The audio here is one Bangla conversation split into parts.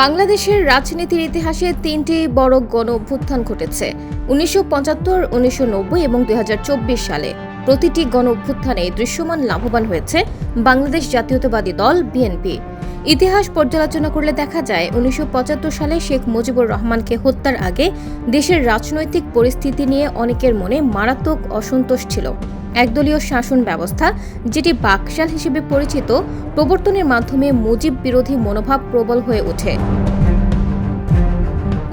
বাংলাদেশের রাজনীতির ইতিহাসে তিনটি বড় গণ অভ্যুত্থান ঘটেছে, উনিশশো পঁচাত্তর, উনিশশো এবং দুই হাজার চব্বিশ সালে। প্রতিটি গণ অভ্যুত্থানে দৃশ্যমান লাভবান হয়েছে বাংলাদেশ জাতীয়তাবাদী দল, বিএনপি। ইতিহাস পর্যালোচনা করলে দেখা যায়, উনিশশো পঁচাত্তর সালে শেখ মুজিবুর রহমানকে হত্যার আগে দেশের রাজনৈতিক পরিস্থিতি নিয়ে অনেকের মনে মারাত্মক অসন্তোষ ছিল। একদলীয় শাসন ব্যবস্থা, যেটি বাকশাল হিসেবে পরিচিত, প্রবর্তনের মাধ্যমে মুজিব বিরোধী মনোভাব প্রবল হয়ে ওঠে।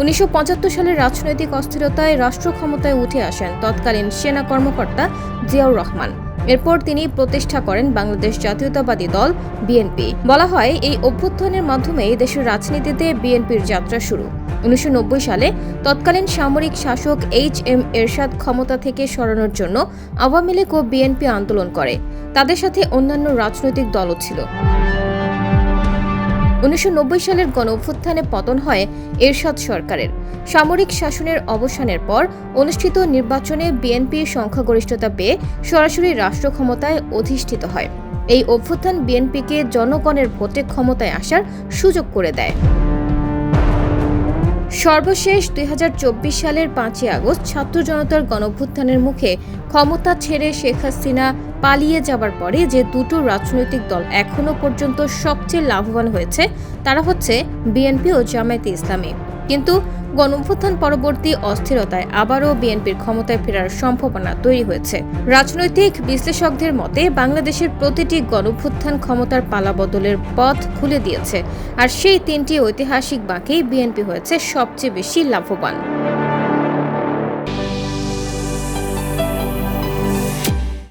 উনিশশো পঁচাত্তর সালের রাজনৈতিক অস্থিরতায় রাষ্ট্র ক্ষমতায় উঠে আসেন তৎকালীন সেনা কর্মকর্তা জিয়াউর রহমান। এরপর তিনি প্রতিষ্ঠা করেন বাংলাদেশ জাতীয়তাবাদী দল, বিএনপি। বলা হয়, এই অভ্যুত্থানের মাধ্যমেই দেশের রাজনীতিতে বিএনপির যাত্রা শুরু। উনিশশো নব্বই সালে তৎকালীন সামরিক শাসক এইচ এম এরশাদ ক্ষমতা থেকে সরানোর জন্য আওয়ামী লীগ ও বিএনপি আন্দোলন করে। তাদের সাথে অন্যান্য রাজনৈতিক দলও ছিল। উনিশশো নব্বই সালের গণ অভ্যুত্থানে পতন হয় এরশাদ সরকারের। সামরিক শাসনের অবসানের পর অনুষ্ঠিত নির্বাচনে বিএনপি সংখ্যাগরিষ্ঠতা পেয়ে সরাসরি রাষ্ট্র ক্ষমতায় অধিষ্ঠিত হয়। এই অভ্যুত্থান বিএনপিকে জনগণের ভোটে ক্ষমতায় আসার সুযোগ করে দেয়। সর্বশেষ দুই হাজার চব্বিশ সালের পাঁচই আগস্ট ছাত্র জনতার গণভ্যুত্থানের মুখে ক্ষমতা ছেড়ে শেখ হাসিনা পালিয়ে যাবার পরে যে দুটো রাজনৈতিক দল এখনও পর্যন্ত সবচেয়ে লাভবান হয়েছে, তারা হচ্ছে বিএনপি ও জামায়াতে ইসলামী। কিন্তু গণভ্যুত্থান পরবর্তী অস্থিরতায় আবারও বিএনপির ক্ষমতায় ফেরার সম্ভাবনা তৈরি হয়েছে। রাজনৈতিক বিশ্লেষকদের মতে, বাংলাদেশের প্রতিটি গণভ্যুত্থান ক্ষমতার পালাবদলের পথ খুলে দিয়েছে, আর সেই তিনটি ঐতিহাসিক বাঁকেই বিএনপি হয়েছে সবচেয়ে বেশি লাভবান।